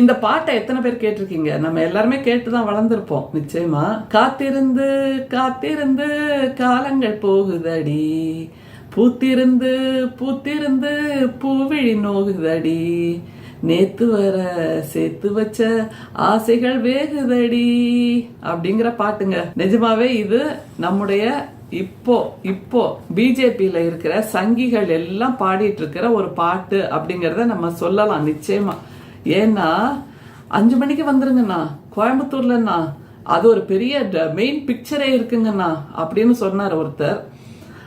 இந்த பாட்டை எத்தனை பேர் கேட்டிருக்கீங்க? நம்ம எல்லாருமே கேட்டு தான் வளர்ந்துருப்போம். நிச்சயமா? காத்திருந்து காத்திருந்து காலங்கள் போகுதடி. பூத்திருந்து பூத்திருந்து பூவிழி நோகுதடி. நேத்து வர சேர்த்து வச்ச ஆசைகள் வேகுதடி. அப்படிங்கிற பாட்டுங்க. நிஜமாவே இது நம்முடைய இப்போ இப்போ பிஜேபியில இருக்கிற சங்கிகள் எல்லாம் பாடிட்டு இருக்கிற ஒரு பாட்டு அப்படிங்கறத நம்ம சொல்லலாம். நிச்சயமா. ஏன்னா அஞ்சு மணிக்கு வந்துருங்கண்ணா. கோயம்புத்தூர்லண்ணா. அது ஒரு பெரிய மெயின் பிக்சரே இருக்குங்கண்ணா அப்படின்னு சொன்னார் ஒருத்தர்.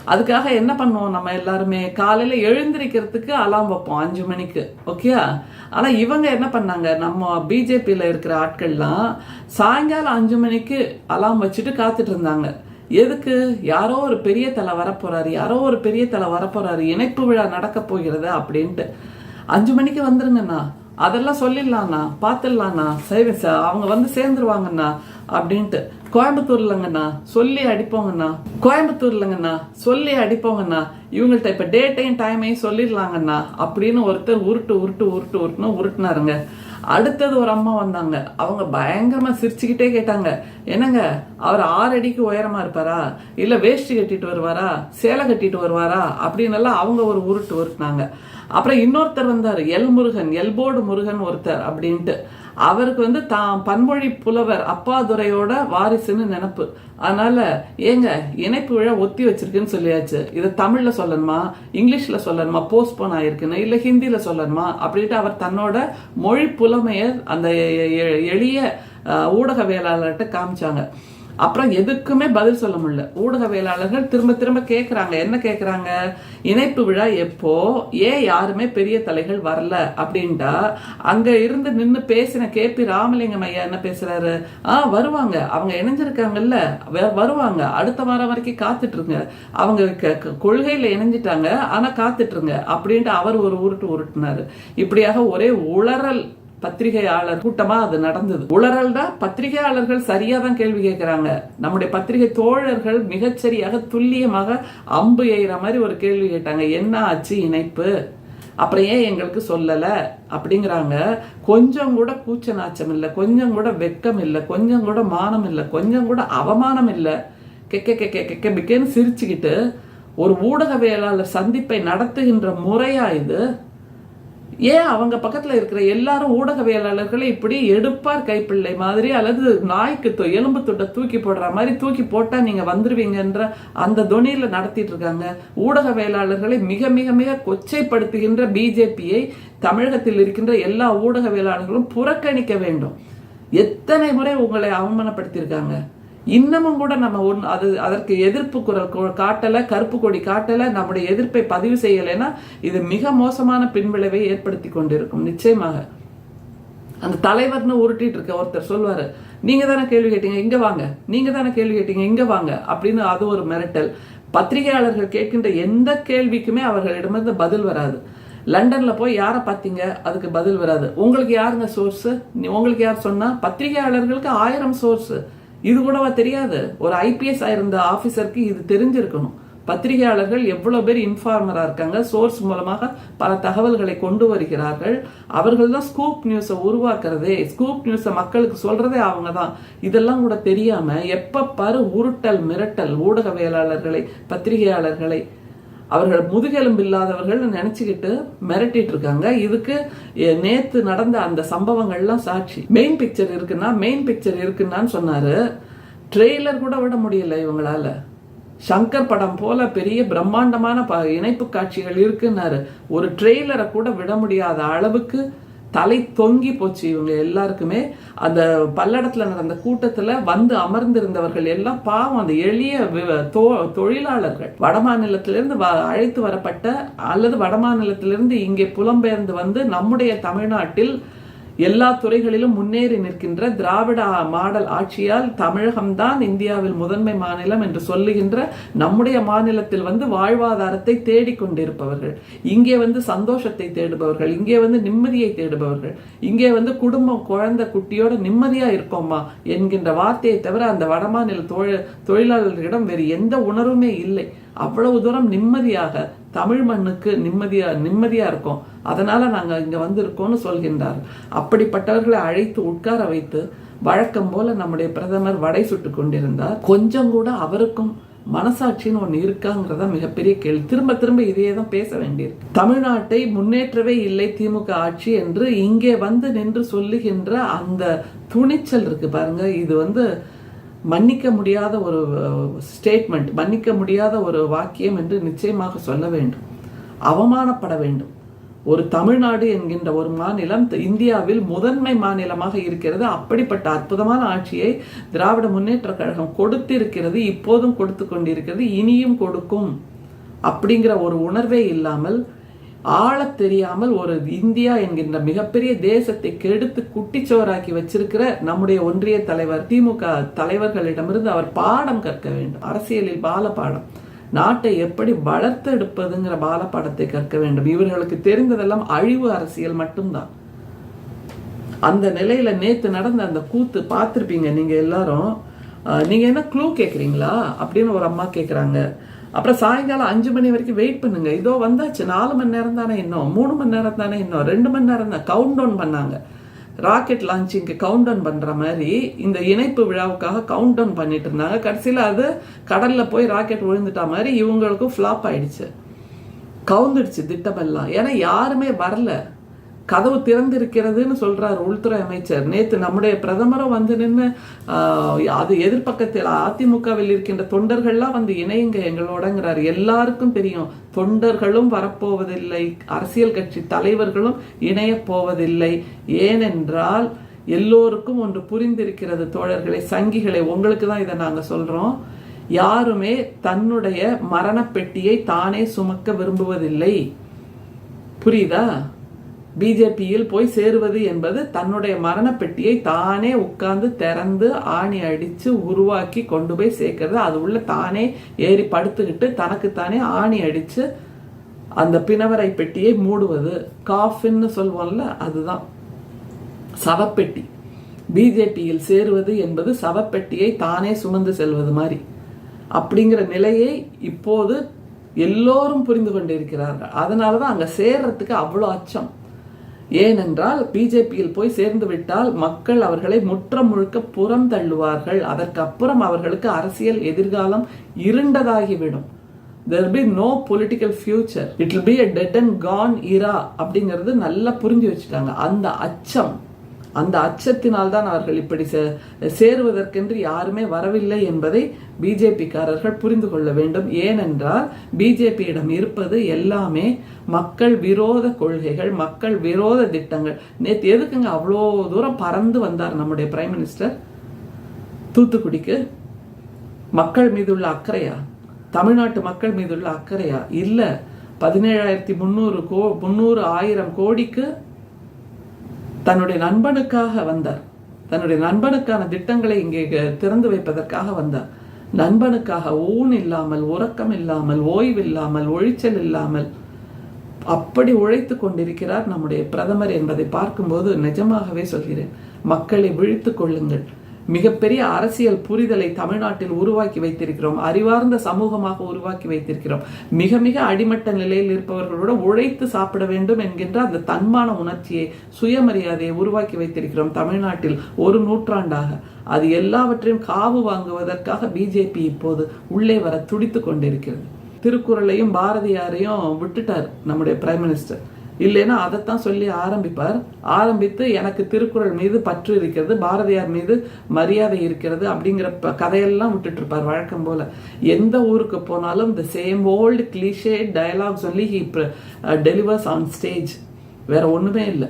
அதுக்காக என்ன பண்ணுவோம் நம்ம எல்லாருமே? காலையில் எழுந்திருக்கிறதுக்கு அலாம் வைப்போம் அஞ்சு மணிக்கு ஓகே ஆனால் இவங்க என்ன பண்ணாங்க? நம்ம பிஜேபியில் இருக்கிற ஆட்கள்லாம் சாயங்காலம் அஞ்சு மணிக்கு அலாம் வச்சுட்டு காத்துட்டு இருந்தாங்க. எதுக்கு? யாரோ ஒரு பெரிய தலை வரப்போறாரு யாரோ ஒரு பெரிய தலை வரப்போறாரு இணைப்பு விழா நடக்க போகிறது அப்படின்ட்டு. அஞ்சு மணிக்கு வந்துருங்கண்ணா. அதெல்லாம் சொல்லிடலாண்ணா பார்த்துடலாண்ணா சரி சார் அவங்க வந்து சேர்ந்துருவாங்கண்ணா அப்படின்ட்டு. கோயம்புத்தூர்லங்கண்ணா சொல்லி அடிப்போங்கண்ணா. கோயம்புத்தூர்லங்கண்ணா சொல்லி அடிப்போங்கண்ணா. இவங்கள்ட்ட இப்ப டேட்டையும் டைமையும் சொல்லிடலாங்கண்ணா. அப்படின்னு ஒருத்தர் உருட்டு உருட்டு உருட்டு உருட்டுன்னு உருட்டுனாருங்க. அடுத்தது ஒரு அம்மா வந்தாங்க. அவங்க பயங்கரமா சிரிச்சுக்கிட்டே கேட்டாங்க. என்னங்க அவர் ஆறு அடிக்கு உயரமா இருப்பாரா? இல்ல வேஷ்டி கட்டிட்டு வருவாரா? சேலை கட்டிட்டு வருவாரா? அப்படின்னு எல்லாம் அவங்க ஒரு உருட்டு உருட்டுனாங்க. அப்புறம் இன்னொருத்தர் வந்தார். எல் முருகன் எல்போர்டு முருகன் ஒருத்தர் அப்படின்ட்டு. அவருக்கு வந்து தான் பன்மொழி புலவர் அப்பாதுரையோட வாரிசுன்னு நினப்பு. அதனால ஏங்க இணைப்பு விழா ஒத்தி வச்சிருக்குன்னு சொல்லியாச்சு. இதை தமிழ்ல சொல்லணுமா? இங்கிலீஷ்ல சொல்லணுமா? போஸ்ட்போன் ஆயிருக்குன்னு? இல்ல ஹிந்தியில சொல்லணுமா? அப்படின்ட்டு அவர் தன்னோட மொழி புலமையை அந்த எ- எளிய ஊடகவியலாளர்கிட்ட காமிச்சாங்க. அப்புறம் எதுக்குமே பதில் சொல்ல முடியல. ஊடகவியலாளர்கள் திரும்ப திரும்ப கேட்குறாங்க என்ன கேட்குறாங்க இணைப்பு விழா எப்போ? ஏன் யாருமே பெரிய தலைகள் வரல அப்படின்ட்டா அங்கே இருந்து நின்று பேசின கே பி ராமலிங்கம் ஐயா என்ன பேசுறாரு? ஆ வருவாங்க. அவங்க இணைஞ்சிருக்காங்கல்ல. வருவாங்க. அடுத்த வாரம் வரைக்கும் காத்துட்ருங்க. அவங்க க- கொள்கையில இணைஞ்சிட்டாங்க. ஆனால் காத்துட்ருங்க. அப்படின்ட்டு அவர் ஒரு உருட்டு உருட்டுனாரு இப்படியாக ஒரே உளறல் பத்திரிகையாளர் கூட்டமா அது நடந்தது. உளறல்டா பத்திரிகையாளர்கள் சரியா தான் கேள்வி கேட்கிறாங்க நம்முடைய பத்திரிகை தோழர்கள் மிகச்சரியாக துல்லியமாக அம்பு எய்கிற மாதிரி ஒரு கேள்வி கேட்டாங்க. என்ன ஆச்சு இணைப்பு? அப்புறம் ஏன் எங்களுக்கு சொல்லல? அப்படிங்கிறாங்க. கொஞ்சம் கூட கூச்ச நாச்சம் இல்லை. கொஞ்சம் கூட வெக்கம் இல்லை. கொஞ்சம் கூட மானம் இல்லை. கொஞ்சம் கூட அவமானம் இல்லை. கெக்க கெக்க கெக்க பிக்கேன்னு சிரிச்சுக்கிட்டு ஒரு ஊடகவியலாளர் சந்திப்பை நடத்துகின்ற முறையா இது? ஏன் அவங்க பக்கத்தில் இருக்கிற எல்லாரும் ஊடகவியலாளர்களை இப்படி எடுப்பார் கைப்பிள்ளை மாதிரி அல்லது நாய்க்கு தொ- எலும்பு தொட்டை தூக்கி போடுற மாதிரி தூக்கி போட்டால் நீங்கள் வந்துடுவீங்கன்ற அந்த துணியில் நடத்திட்டு இருக்காங்க. ஊடகவியலாளர்களை மிக மிக மிக கொச்சைப்படுத்துகின்ற பிஜேபியை தமிழகத்தில் இருக்கின்ற எல்லா ஊடகவியலாளர்களும் புறக்கணிக்க வேண்டும். எத்தனை முறை உங்களை அவமானப்படுத்தியிருக்காங்க? இன்னமும் கூட நம்ம ஒன் அது அதற்கு எதிர்ப்பு குரல் காட்டலை கருப்பு கொடி காட்டலை நம்முடைய எதிர்ப்பை பதிவு செய்யலைன்னா இது மிக மோசமான பின்விளைவை ஏற்படுத்தி கொண்டிருக்கும். நிச்சயமாக. அந்த தலைவர்னு உருட்டிட்டு இருக்க ஒருத்தர் சொல்வாரு நீங்க தானே கேள்வி கேட்டீங்க இங்க வாங்க. நீங்க தானே கேள்வி கேட்டீங்க இங்க வாங்க. அப்படின்னு அது ஒரு மிரட்டல். பத்திரிகையாளர்கள் கேட்கின்ற எந்த கேள்விக்குமே அவர்களிடமிருந்து பதில் வராது. லண்டன்ல போய் யாரை பார்த்தீங்க? அதுக்கு பதில் வராது. உங்களுக்கு யாருங்க சோர்ஸ் உங்களுக்கு யார் சொன்னா? பத்திரிகையாளர்களுக்கு ஆயிரம் சோர்ஸ் இது கூடவா தெரியாது? ஒரு ஐபிஎஸ் இருந்த ஆஃபீஸருக்கு இது தெரிஞ்சிருக்கணும். பத்திரிகையாளர்கள் எவ்வளோ பேர் இன்ஃபார்மராக இருக்காங்க சோர்ஸ் மூலமாக பல தகவல்களை கொண்டு வருகிறார்கள். அவர்கள் தான் ஸ்கூப் நியூஸை உருவாக்குறதே. ஸ்கூப் நியூஸை மக்களுக்கு சொல்கிறதே அவங்க தான். இதெல்லாம் கூட தெரியாமல் எப்போ பாரு உருட்டல் மிரட்டல் ஊடகவியலாளர்களை பத்திரிகையாளர்களை அவர்கள் முதுகெலும்பு இல்லாதவர்கள் நினைச்சுக்கிட்டு மிரட்டிட்டு இருக்காங்க. இதுக்கு நேத்து நடந்த அந்த சம்பவங்கள்லாம் சாட்சி. மெயின் பிக்சர் இருக்குன்னா மெயின் பிக்சர் இருக்குன்னான்னு சொன்னாரு. ட்ரெய்லர் கூட விட முடியல இவங்களால. சங்கர் படம் போல பெரிய பிரம்மாண்டமான ப இணைப்பு காட்சிகள் இருக்குன்னாரு. ஒரு ட்ரெய்லரை கூட விட முடியாத அளவுக்கு தலை தொங்கி போச்சு இவங்க எல்லாருக்குமே. அந்த பல்லடத்துல நடந்த கூட்டத்துல வந்து அமர்ந்திருந்தவர்கள் எல்லாம் பாவம் அந்த எளிய தொழிலாளர்கள். வடமாநிலத்திலிருந்து வ- அழைத்து வரப்பட்ட அல்லது வடமாநிலத்திலிருந்து இங்கே புலம்பெயர்ந்து வந்து நம்முடைய தமிழ்நாட்டில் எல்லா துறைகளிலும் முன்னேறி நிற்கின்ற திராவிட மாடல் ஆட்சியால் தமிழகம்தான் இந்தியாவில் முதன்மை மாநிலம் என்று சொல்லுகின்ற நம்முடைய மாநிலத்தில் வந்து வாழ்வாதாரத்தை தேடிக்கொண்டிருப்பவர்கள். இங்கே வந்து சந்தோஷத்தை தேடுபவர்கள் இங்கே வந்து நிம்மதியை தேடுபவர்கள். இங்கே வந்து குடும்பம் குழந்தை குட்டியோட நிம்மதியா இருக்கோமா என்கின்ற வார்த்தையை தவிர அந்த வடமாநில தொழிலாளர்களிடம் வேறு எந்த உணர்வுமே இல்லை. அவ்வளவு தூரம் நிம்மதியாக தமிழ் மண்ணுக்கு நிம்மதியா நிம்மதியா இருக்கும். அதனால நாங்கள் இங்க வந்திருக்கோம்னு சொல்கின்றார் அப்படிப்பட்டவர்களை அழைத்து உட்கார வைத்து வழக்கம் போல நம்முடைய பிரதமர் வடை சுட்டு கொண்டிருந்தார். கொஞ்சம் கூட அவருக்கும் மனசாட்சின்னு ஒன்று இருக்காங்கிறத மிகப்பெரிய கேள்வி. திரும்ப திரும்ப இதையே தான் பேச வேண்டியிருக்கு. தமிழ்நாட்டை முன்னேற்றவே இல்லை திமுக ஆட்சி என்று இங்கே வந்து நின்று சொல்லுகின்ற அந்த துணிச்சல் இருக்கு பாருங்க. இது வந்து மன்னிக்க முடியாத ஒரு ஸ்டேட்மெண்ட் மன்னிக்க முடியாத ஒரு வாக்கியம் என்று நிச்சயமாக சொல்ல வேண்டும். அவமானப்பட வேண்டும். ஒரு தமிழ்நாடு என்கின்ற ஒரு மாநிலம் இந்தியாவில் முதன்மை மாநிலமாக இருக்கிறது. அப்படிப்பட்ட அற்புதமான ஆட்சியை திராவிட முன்னேற்ற கழகம் கொடுத்திருக்கிறது இப்போதும் கொடுத்து கொண்டிருக்கிறது இனியும் கொடுக்கும். அப்படிங்கிற ஒரு உணர்வே இல்லாமல் ஆள தெரியாமல் ஒரு இந்தியா என்கின்ற மிகப்பெரிய தேசத்தை கெடுத்து குட்டிச்சோராக்கி வச்சிருக்கிற நம்முடைய ஒன்றிய தலைவர் திமுக தலைவர்களிடமிருந்து அவர் பாடம் கற்க வேண்டும். அரசியலில் பால பாடம் நாட்டை எப்படி வளர்த்தெடுப்பதுங்கிற பால பாடத்தை கற்க வேண்டும். இவர்களுக்கு தெரிந்ததெல்லாம் அழிவு அரசியல் மட்டும்தான். அந்த நிலையில நேத்து நடந்த அந்த கூத்து பார்த்திருப்பீங்க நீங்க எல்லாரும். நீங்க என்ன க்ளூ கேக்குறீங்களா? அப்படின்னு ஒரு அம்மா கேக்குறாங்க. அப்புறம் சாயங்காலம் அஞ்சு மணி வரைக்கும் வெயிட் பண்ணுங்க. இதோ வந்தாச்சு. நாலு மணி நேரம் தானே இன்னும். மூணு மணி நேரம் தானே இன்னும். ரெண்டு மணி நேரம் தான். கவுண்ட் டவுன் பண்ணாங்க. ராக்கெட் லான்ச்சிங்க்கு கவுண்ட் டவுன் பண்ணுற மாதிரி இந்த இணைப்பு விழாவுக்காக கவுண்ட் டவுன் பண்ணிட்டு இருந்தாங்க. கடைசியில அது கடலில் போய் ராக்கெட் விழுந்துட்டா மாதிரி இவங்களுக்கும் ஃப்ளாப் ஆயிடுச்சு. கவுந்துடுச்சு திட்டமெல்லாம். ஏன்னா யாருமே வரல. கதவு திறந்திருக்கிறதுன்னு சொல்றார் உள்துறை அமைச்சர். நேற்று நம்முடைய பிரதமரும் வந்து நின்று அது எதிர்ப்பக்கத்தில் அதிமுகவில் இருக்கின்ற தொண்டர்கள்லாம் வந்து இணையுங்க எங்களோடங்கிறார். எல்லாருக்கும் தெரியும் தொண்டர்களும் வரப்போவதில்லை அரசியல் கட்சி தலைவர்களும் இணையப் போவதில்லை. ஏனென்றால் எல்லோருக்கும் ஒன்று புரிந்திருக்கிறது தோழர்களை சங்கிகளை உங்களுக்கு தான் இதை நாங்கள் சொல்றோம். யாருமே தன்னுடைய மரணப்பெட்டியை தானே சுமக்க விரும்புவதில்லை. புரியுதா? பிஜேபியில் போய் சேருவது என்பது தன்னுடைய மரணப்பெட்டியை தானே உட்கார்ந்து திறந்து ஆணி அடித்து உருவாக்கி கொண்டு போய் சேர்க்கறது. அது உள்ள தானே ஏறி படுத்துக்கிட்டு தனக்குத்தானே ஆணி அடித்து அந்த பிணவரை பெட்டியை மூடுவது. காஃபின்னு சொல்வோம்ல அதுதான். சவப்பெட்டி. பிஜேபியில் சேருவது என்பது சவப்பெட்டியை தானே சுமந்து செல்வது மாதிரி. அப்படிங்கிற நிலையை இப்போது எல்லோரும் புரிந்து கொண்டிருக்கிறார்கள். அதனால தான் அங்கே சேர்றதுக்கு அவ்வளோ அச்சம். ஏனென்றால் பிஜேபியில் போய் சேர்ந்து விட்டால் மக்கள் அவர்களை முற்ற முழுக்க புறம் தள்ளுவார்கள். அதற்கப்புறம் அவர்களுக்கு அரசியல் எதிர்காலம் இருண்டதாகிவிடும். There be no political future it will be a dead and gone era அப்படிங்கிறது நல்லா புரிஞ்சு வச்சுட்டாங்க. அந்த அச்சம் அந்த அச்சத்தினால் தான் அவர்கள் இப்படி சே- சேருவதற்கென்று யாருமே வரவில்லை என்பதை பிஜேபிக்காரர்கள் புரிந்து கொள்ள வேண்டும். ஏனென்றால் பிஜேபியிடம் இருப்பது எல்லாமே மக்கள் விரோத கொள்கைகள் மக்கள் விரோத திட்டங்கள். நேற்று எதுக்குங்க அவ்வளோ தூரம் பறந்து வந்தார் நம்முடைய பிரைம் மினிஸ்டர்? தூத்துக்குடிக்கு. மக்கள் மீதுள்ள அக்கறையா? தமிழ்நாட்டு மக்கள் மீதுள்ள அக்கறையா? இல்லை பதினேழாயிரத்தி முந்நூறு கோ முந்நூறு ஆயிரம் கோடிக்கு தன்னுடைய நண்பனுக்காக வந்தார். தன்னுடைய நண்பனுக்கான திட்டங்களை இங்கே திறந்து வைப்பதற்காக வந்தார். நண்பனுக்காக ஊன் இல்லாமல் உறக்கம் இல்லாமல் ஓய்வு இல்லாமல் ஒழிச்சல் இல்லாமல் அப்படி உழைத்து கொண்டிருக்கிறார் நம்முடைய பிரதமர் என்பதை பார்க்கும்போது நிஜமாகவே சொல்கிறேன். மக்களை விழித்துக் கொள்ளுங்கள். மிகப்பெரிய அரசியல் புரிதலை தமிழ்நாட்டில் உருவாக்கி வைத்திருக்கிறோம். அறிவார்ந்த சமூகமாக உருவாக்கி வைத்திருக்கிறோம். மிக மிக அடிமட்ட நிலையில் இருப்பவர்களோட உழைத்து சாப்பிட வேண்டும் என்கின்ற அந்த தன்மான உணர்ச்சியை சுயமரியாதையை உருவாக்கி வைத்திருக்கிறோம் தமிழ்நாட்டில் ஒரு நூற்றாண்டாக. அது எல்லாவற்றையும் காவு வாங்குவதற்காக பிஜேபி இப்போது உள்ளே வர துடித்து கொண்டிருக்கிறது. திருக்குறளையும் பாரதியாரையும் விட்டுட்டார் நம்முடைய பிரைம் மினிஸ்டர் இல்லைன்னா அதைத்தான் சொல்லி ஆரம்பிப்பார். ஆரம்பித்து எனக்கு திருக்குறள் மீது பற்று இருக்கிறது பாரதியார் மீது மரியாதை இருக்கிறது அப்படிங்கிற ப- கதையெல்லாம் விட்டுட்டு இருப்பார் வழக்கம் போல. எந்த ஊருக்கு போனாலும் the same old cliche dialogues only he delivers on stage வேற ஒன்றுமே இல்லை.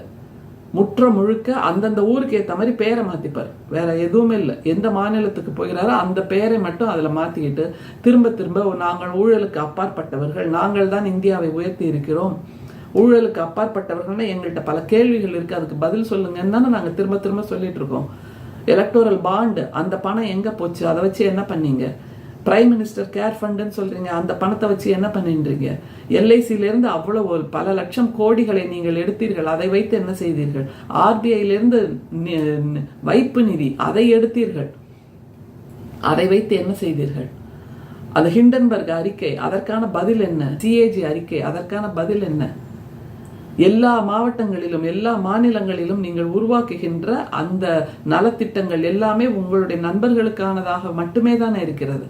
முற்ற முழுக்க அந்தந்த ஊருக்கு ஏற்ற மாதிரி பேரை மாற்றிப்பார் வேற எதுவுமே இல்லை. எந்த மாநிலத்துக்கு போகிறாரோ அந்த பேரை மட்டும் அதில் மாற்றிக்கிட்டு திரும்ப திரும்ப நாங்கள் ஊழலுக்கு அப்பாற்பட்டவர்கள். நாங்கள் தான் இந்தியாவை உயர்த்தி இருக்கிறோம். ஊழலுக்கு அப்பாற்பட்டவர்கள்னா எங்கள்கிட்ட பல கேள்விகள் இருக்குது அதுக்கு பதில் சொல்லுங்கன்னு தானே நாங்கள் திரும்ப திரும்ப சொல்லிட்டு இருக்கோம். எலக்டோரல் பாண்டு அந்த பணம் எங்கே போச்சு? அதை வச்சு என்ன பண்ணீங்க? பிரைம் மினிஸ்டர் கேர் ஃபண்டுன்னு சொல்கிறீங்க அந்த பணத்தை வச்சு என்ன பண்ணின்றீங்க? எல்ஐசியிலேருந்து அவ்வளோ ஒரு பல லட்சம் கோடிகளை நீங்கள் எடுத்தீர்கள். அதை வைத்து என்ன செய்தீர்கள்? ஆர்பிஐலேருந்து வைப்பு நிதி அதை எடுத்தீர்கள். அதை வைத்து என்ன செய்தீர்கள்? அந்த ஹிண்டன்பர்க் அறிக்கை. அதற்கான பதில் என்ன? சிஏஜி அறிக்கை. அதற்கான பதில் என்ன? எல்லா மாவட்டங்களிலும் எல்லா மாநிலங்களிலும் நீங்கள் உருவாக்குகின்ற அந்த நலத்திட்டங்கள் எல்லாமே உங்களுடைய நண்பர்களுக்கானதாக மட்டுமே தானே இருக்கிறது.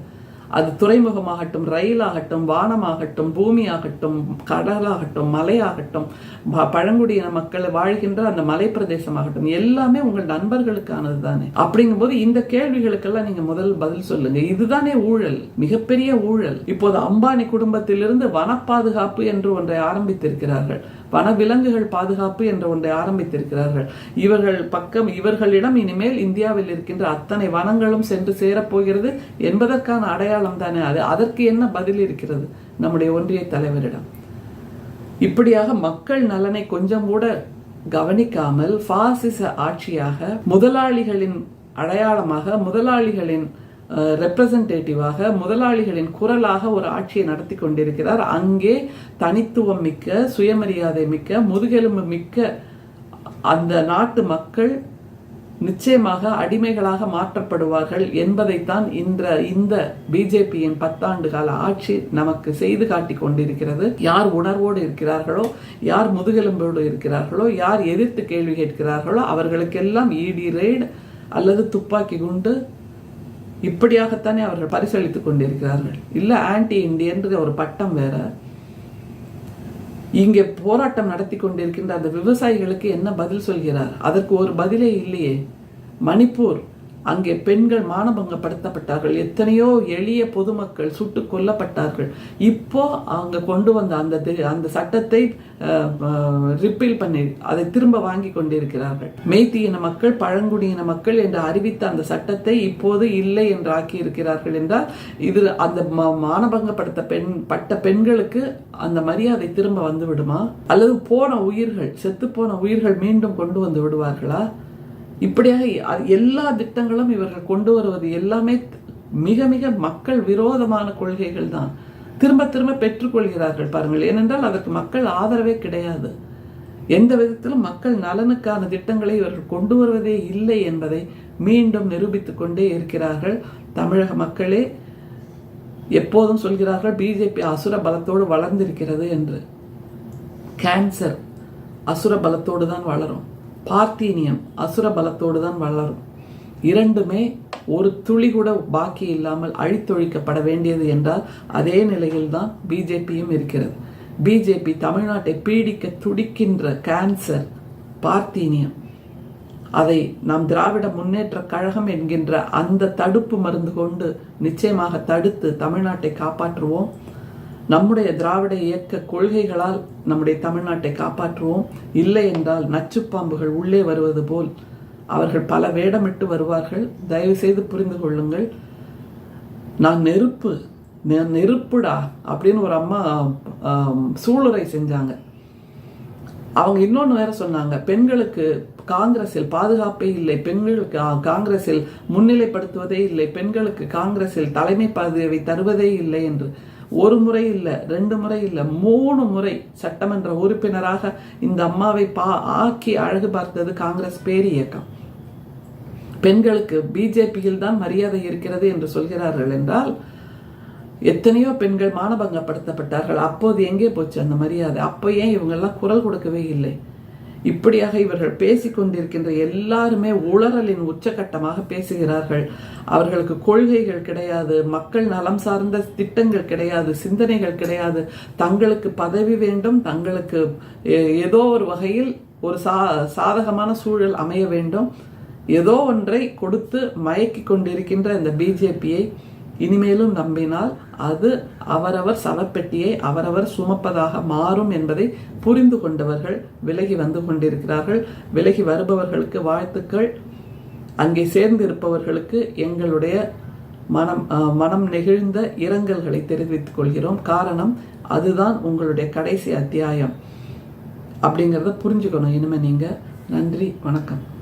அது துறைமுகமாகட்டும் ரயிலாகட்டும் வானமாகட்டும் பூமியாகட்டும் கடலாகட்டும் மலையாகட்டும் பழங்குடியின மக்கள் வாழ்கின்ற அந்த மலை பிரதேசமாகட்டும் எல்லாமே உங்கள் நண்பர்களுக்கானது தானே. அப்படிங்கும்போது இந்த கேள்விகளுக்கெல்லாம் நீங்க முதல் பதில் சொல்லுங்க. இதுதானே ஊழல் மிகப்பெரிய ஊழல். இப்போது அம்பானி குடும்பத்திலிருந்து வன பாதுகாப்பு என்று ஒன்றை ஆரம்பித்திருக்கிறார்கள். வனவிலங்குகள் பாதுகாப்பு என்ற ஒன்றை ஆரம்பித்திருக்கிறார்கள். இவர்கள் பக்கம் இவர்களிடம் இனிமேல் இந்தியாவில் இருக்கின்ற அத்தனை வனங்களும் சென்று சேரப்போகிறது என்பதற்கான அடையாளம் தானே அது? அதற்கு என்ன பதில் இருக்கிறது நம்முடைய ஒன்றிய தலைவரிடம்? இப்படியாக மக்கள் நலனை கொஞ்சம் கூட கவனிக்காமல் பாசிச ஆட்சியாக முதலாளிகளின் அடையாளமாக முதலாளிகளின் ரெப்ரசன்டேட்டிவாக முதலாளிகளின் குரலாக ஒரு ஆட்சியை நடத்தி கொண்டிருக்கிறார். அங்கே தனித்துவம் மிக்க சுயமரியாதை மிக்க முதுகெலும்பு மிக்க அந்த நாட்டு மக்கள் நிச்சயமாக அடிமைகளாக மாற்றப்படுவார்கள் என்பதைத்தான் இந்த இந்த பிஜேபியின் பத்தாண்டு கால ஆட்சி நமக்கு செய்து காட்டி கொண்டிருக்கிறது. யார் உணர்வோடு இருக்கிறார்களோ யார் முதுகெலும்போடு இருக்கிறார்களோ யார் எதிர்த்து கேள்வி கேட்கிறார்களோ அவர்களுக்கெல்லாம் இடி ரெய்டு அல்லது துப்பாக்கி குண்டு இப்படியாகத்தானே அவர்கள் பரிசளித்துக் கொண்டிருக்கிறார்கள். இல்ல ஆன்டி இந்தியன்ற ஒரு பட்டம் வேற. இங்கே போராட்டம் நடத்தி கொண்டிருக்கின்ற அந்த விவசாயிகளுக்கு என்ன பதில் சொல்கிறார்? அதற்கு ஒரு பதிலே இல்லையே. மணிப்பூர் அங்கே பெண்கள் மானபங்கப்படுத்தப்பட்டார்கள். எத்தனையோ எளிய பொதுமக்கள் சுட்டு கொல்லப்பட்டார்கள். இப்போ அவங்க கொண்டு வந்த அந்த தி- அந்த சட்டத்தை ரிப்பீல் பண்ணி அதை திரும்ப வாங்கி கொண்டிருக்கிறார்கள். மெய்த்தி இன மக்கள் பழங்குடியின மக்கள் என்று அறிவித்த அந்த சட்டத்தை இப்போது இல்லை என்று ஆக்கி இருக்கிறார்கள் என்றால் இது அந்த மானபங்கப்படுத்த பெண் பட்ட பெண்களுக்கு அந்த மரியாதை திரும்ப வந்து விடுமா அல்லது போன உயிர்கள் செத்து போன உயிர்கள் மீண்டும் கொண்டு வந்து விடுவார்களா? இப்படியாக எல்லா திட்டங்களும் இவர்கள் கொண்டு வருவது எல்லாமே மிக மிக மக்கள் விரோதமான கொள்கைகள் தான். திரும்ப திரும்ப பெற்றுக்கொள்கிறார்கள் பாருங்கள். ஏனென்றால் அதற்கு மக்கள் ஆதரவே கிடையாது. எந்த விதத்திலும் மக்கள் நலனுக்கான திட்டங்களை இவர்கள் கொண்டு வருவதே இல்லை என்பதை மீண்டும் நிரூபித்துக் கொண்டே இருக்கிறார்கள் தமிழக மக்களே. எப்போதும் சொல்கிறார்கள் பிஜேபி அசுர பலத்தோடு வளர்ந்திருக்கிறது என்று. கேன்சர் அசுர பலத்தோடு தான் வளரும். பார்த்தீனியம் அசுர பலத்தோடு தான் வளரும். இரண்டுமே ஒரு துளி கூட பாக்கி இல்லாமல் அழித்தொழிக்கப்பட வேண்டியது என்றால் அதே நிலையில்தான் பிஜேபியும் இருக்கிறது. பிஜேபி தமிழ்நாட்டை பீடிக்க துடிக்கின்ற கேன்சர் பார்த்தீனியம். அதை நாம் திராவிட முன்னேற்ற கழகம் என்கின்ற அந்த தடுப்பு மருந்து கொண்டு நிச்சயமாக தடுத்து தமிழ்நாட்டை காப்பாற்றுவோம். நம்முடைய திராவிட இயக்க கொள்கைகளால் நம்முடைய தமிழ்நாட்டை காப்பாற்றுவோம். இல்லை என்றால் நச்சுப்பாம்புகள் உள்ளே வருவது போல் அவர்கள் பல வேடமிட்டு வருவார்கள். தயவு செய்து புரிந்து கொள்ளுங்கள். நான் நெருப்பு நெருப்புடா அப்படின்னு ஒரு அம்மா சூளுரை செஞ்சாங்க. அவங்க இன்னொன்று வேற சொன்னாங்க. பெண்களுக்கு காங்கிரஸில் பாதுகாப்பே இல்லை. பெண்களுக்கு காங்கிரஸில் முன்னிலைப்படுத்துவதே இல்லை. பெண்களுக்கு காங்கிரஸில் தலைமை பதவி தருவதே இல்லை என்று. ஒரு முறை இல்லை ரெண்டு முறை இல்லை மூணு முறை சட்டமன்ற உறுப்பினராக இந்த அம்மாவை பா ஆக்கி அழகு பார்த்தது காங்கிரஸ் பேர் இயக்கம். பெண்களுக்கு பிஜேபியில் தான் மரியாதை இருக்கிறது என்று சொல்கிறார்கள் என்றால் எத்தனையோ பெண்கள் மானபங்கப்படுத்தப்பட்டார்கள். அப்போது எங்கே போச்சு அந்த மரியாதை? அப்போ ஏன் இவங்கெல்லாம் குரல் கொடுக்கவே இல்லை? இப்படியாக இவர்கள் பேசிக்கொண்டிருக்கின்ற எல்லாருமே உளறலின் உச்சகட்டமாக பேசுகிறார்கள். அவர்களுக்கு கொள்கைகள் கிடையாது மக்கள் நலம் சார்ந்த திட்டங்கள் கிடையாது சிந்தனைகள் கிடையாது. தங்களுக்கு பதவி வேண்டும் தங்களுக்கு ஏதோ ஒரு வகையில் ஒரு சா சாதகமான சூழல் அமைய வேண்டும். ஏதோ ஒன்றை கொடுத்து மயக்கி கொண்டிருக்கின்ற இந்த பிஜேபியை இனிமேலும் நம்பினால் அது அவரவர் சவப்பெட்டியை அவரவர் சுமப்பதாக மாறும் என்பதை புரிந்து கொண்டவர்கள் விலகி வந்து கொண்டிருக்கிறார்கள். விலகி வருபவர்களுக்கு வாழ்த்துக்கள். அங்கே சேர்ந்து இருப்பவர்களுக்கு எங்களுடைய மனம் மனம் நெகிழ்ந்த இரங்கல்களை தெரிவித்துக் கொள்கிறோம். காரணம் அதுதான் உங்களுடைய கடைசி அத்தியாயம். அப்படிங்கிறத புரிஞ்சுக்கணும். இனிமே நீங்க நன்றி வணக்கம்.